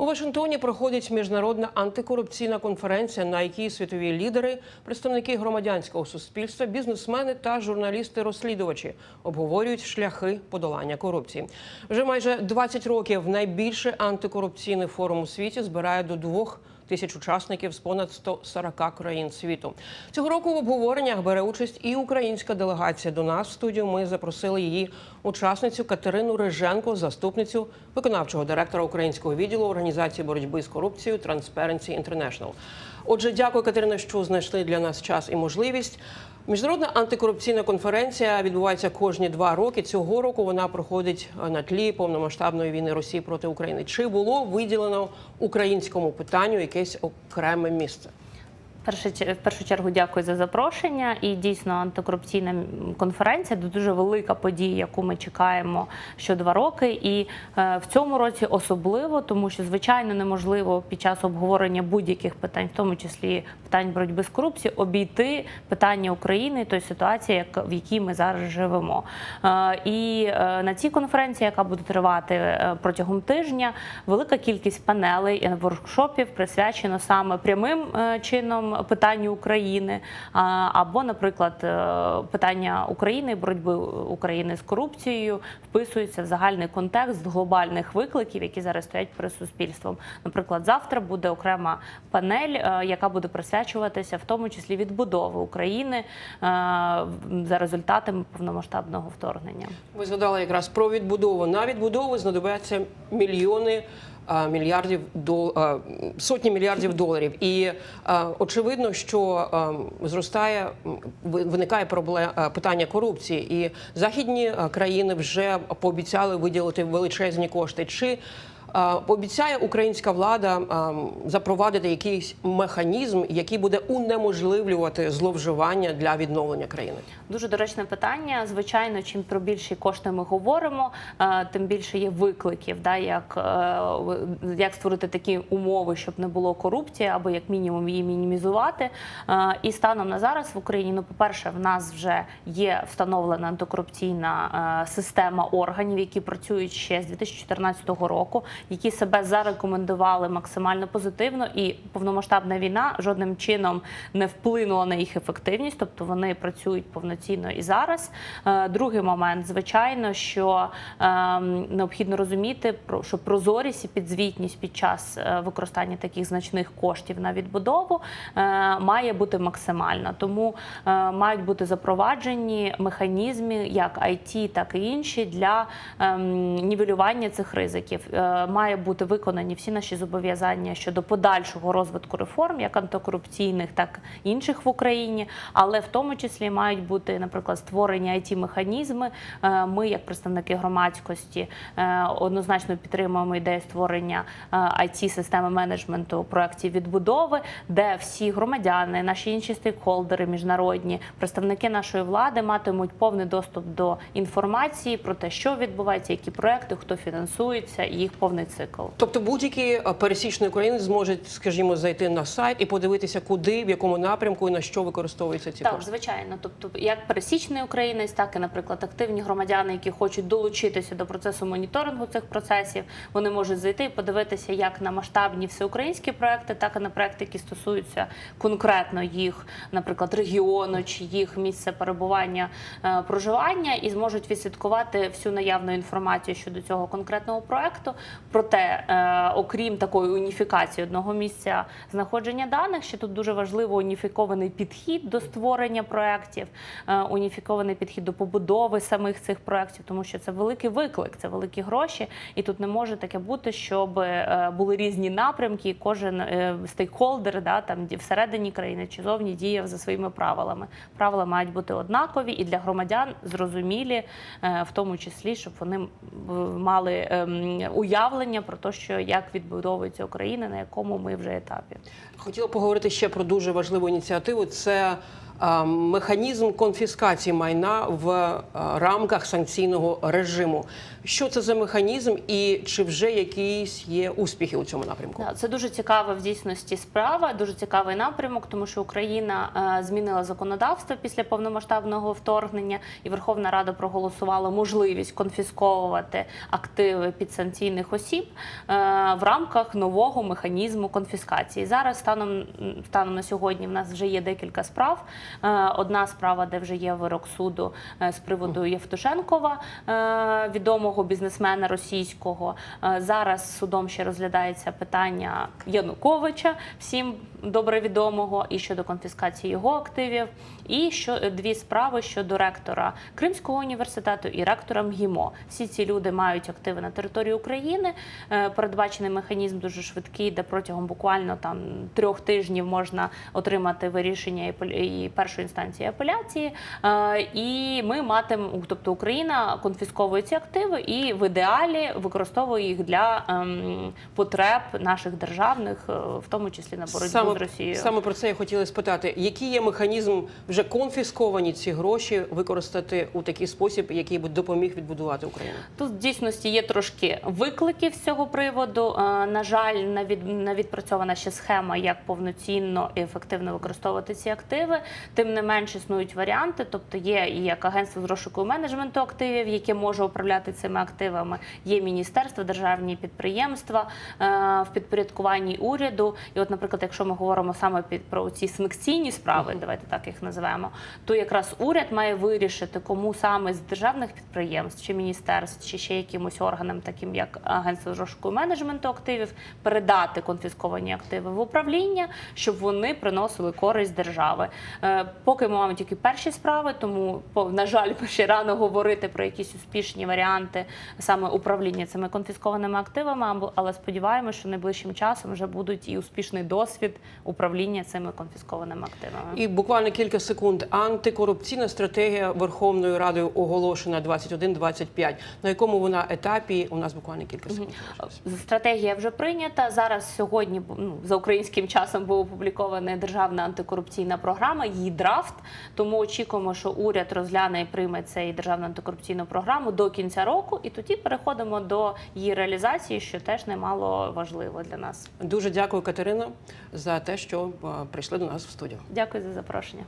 У Вашингтоні проходить міжнародна антикорупційна конференція, на якій світові лідери, представники громадянського суспільства, бізнесмени та журналісти-розслідувачі обговорюють шляхи подолання корупції. Вже майже 20 років найбільший антикорупційний форум у світі збирає до двох тисяч учасників з понад 140 країн світу. Цього року в обговореннях бере участь і українська делегація. До нас в студію ми запросили її учасницю Катерину Риженко, заступницю виконавчого директора українського відділу організації боротьби з корупцією Transparency International. Отже, дякую, Катерина, що знайшли для нас час і можливість. Міжнародна антикорупційна конференція відбувається кожні два роки. Цього року вона проходить на тлі повномасштабної війни Росії проти України. Чи було виділено українському питанню якесь окреме місце? В першу чергу дякую за запрошення. І дійсно антикорупційна конференція це дуже велика подія, яку ми чекаємо що два роки. І е, в цьому році особливо, тому що звичайно неможливо під час обговорення будь-яких питань, в тому числі питань боротьби з корупцією, обійти питання України тої ситуації, в якій ми зараз живемо. Е, і е, на цій конференції, яка буде тривати протягом тижня, велика кількість панелей воркшопів присвячено саме прямим е, чином питанню України, або, наприклад, е, питання України, боротьби України з корупцією вписуються в загальний контекст глобальних викликів, які зараз стоять перед суспільством. Наприклад, завтра буде окрема панель, е, яка буде присвячуватися в тому числі відбудови України е, за результатами повномасштабного вторгнення. Ви згадали якраз про відбудову. На відбудову знадобляться мільйони. А, Мільярдів до сотні мільярдів доларів, і очевидно, що зростає виникає проблема питання корупції, і західні країни вже пообіцяли виділити величезні кошти. Чи Обіцяє українська влада запровадити якийсь механізм, який буде унеможливлювати зловживання для відновлення країни. Дуже доречне питання. Звичайно, чим про більші кошти ми говоримо, тим більше є викликів, да, як, е, як створити такі умови, щоб не було корупції, або як мінімум її мінімізувати. І станом на зараз в Україні, ну, по-перше, в нас вже є встановлена антикорупційна е, система органів, які працюють ще з 2014 року, які себе зарекомендували максимально позитивно, і повномасштабна війна жодним чином не вплинула на їх ефективність, тобто вони працюють повноцінно і зараз. Е, Другий момент, звичайно, що ем, необхідно розуміти, що прозорість і підзвітність під час е, використання таких значних коштів на відбудову е, має бути максимальна. Тому мають бути запроваджені механізми, як IT, так і інші, для ем, нівелювання цих ризиків. Е, Має бути виконані всі наші зобов'язання щодо подальшого розвитку реформ, як антикорупційних, так і інших в Україні, але в тому числі мають бути, наприклад, створені it механізми. Е, Ми, як представники громадськості, е, однозначно підтримуємо ідею створення it системи менеджменту проєктів відбудови, де всі громадяни, наші інші стейкхолдери, міжнародні представники нашої влади матимуть повний доступ до інформації про те, що відбувається, які проекти, хто фінансується, і їх повний цикл. Тобто будь-який е, пересічний українець зможе, скажімо, зайти на сайт і подивитися, куди, в якому напрямку і на що використовуються ці Так, кошти. звичайно. Тобто, як пересічний українець, так і, наприклад, активні громадяни, які хочуть долучитися до процесу моніторингу цих процесів, вони можуть зайти і подивитися як на масштабні всеукраїнські проекти, так і на проекти, які стосуються конкретно їх, наприклад, регіону чи їх місця перебування е, проживання, і зможуть відслідкувати всю наявну інформацію щодо цього конкретного проекту. Проте, е, окрім такої уніфікації одного місця знаходження даних, ще тут дуже важливо уніфікований підхід до створення проєктів, е, уніфікований підхід до побудови самих цих проєктів, тому що це великий виклик, це великі гроші, і тут не може таке бути, щоб е, були різні напрямки, і кожен стейкхолдер, да, там всередині країни чи зовні діяв за своїми правилами. Правила мають бути однакові і для громадян зрозумілі, в тому числі, щоб вони мали ем, уявлення про те, що як відбудовується Україна, на якому ми вже етапі. Хотіла поговорити ще про дуже важливу ініціативу. Це механізм конфіскації майна в рамках санкційного режиму. Що це за механізм, і чи вже якісь є успіхи у цьому напрямку? Це дуже цікава в дійсності справа, дуже цікавий напрямок, тому що Україна е, змінила законодавство після повномасштабного вторгнення, і Верховна Рада проголосувала можливість конфісковувати активи підсанкційних осіб е, в рамках нового механізму конфіскації. Зараз станом станом на сьогодні в нас вже є декілька справ. Е, Одна справа, де вже є вирок суду е, з приводу Євтушенкова, е, відомого бізнесмена російського. Зараз судом ще розглядається питання Януковича, всім добре відомого, і щодо конфіскації його активів, і що дві справи щодо ректора Кримського університету і ректора МГІМО. Всі ці люди мають активи на території України. Передбачений механізм дуже швидкий, де протягом буквально там трьох тижнів можна отримати вирішення і першої інстанції апеляції. Е, І ми матимемо, тобто Україна конфісковує ці активи і в ідеалі використовує їх для ем, потреб наших державних, е, в тому числі на боротьбу Саме, з Росією. саме про це я хотіла спитати. Який є механізм вже конфісковані ці гроші використати у такий спосіб, який би допоміг відбудувати Україну? Тут в дійсності є трошки викликів з цього приводу. Е, На жаль, не відпрацьована ще схема, як повноцінно і ефективно використовувати ці активи. Тим не менш існують варіанти, тобто є і як агентство з розшуку менеджменту активів, яке може управляти цими активами. Є міністерства, державні підприємства е, в підпорядкуванні уряду. І, от, наприклад, якщо ми говоримо саме під про ці санкційні справи, давайте так їх називаємо, то якраз уряд має вирішити, кому саме з державних підприємств чи міністерств, чи ще якимось органам, таким як агентство з розшуку менеджменту активів, передати конфісковані активи в управління, щоб вони приносили користь держави. Поки ми маємо тільки перші справи, тому на жаль, ще рано говорити про якісь успішні варіанти саме управління цими конфіскованими активами, але сподіваємося, що найближчим часом вже будуть і успішний досвід управління цими конфіскованими активами. І буквально кілька секунд. Антикорупційна стратегія Верховною Радою оголошена 21-25. На якому вона етапі? У нас буквально кілька секунд. Стратегія вже прийнята. Зараз сьогодні ну, за українським часом була опублікована державна антикорупційна програма, її драфт. Тому очікуємо, що уряд розгляне і прийме цей державну антикорупційну програму до кінця року, і тоді переходимо до її реалізації, що теж немало важливо для нас. Дуже дякую, Катерина, за те, що е, прийшли до нас в студію. Дякую за запрошення.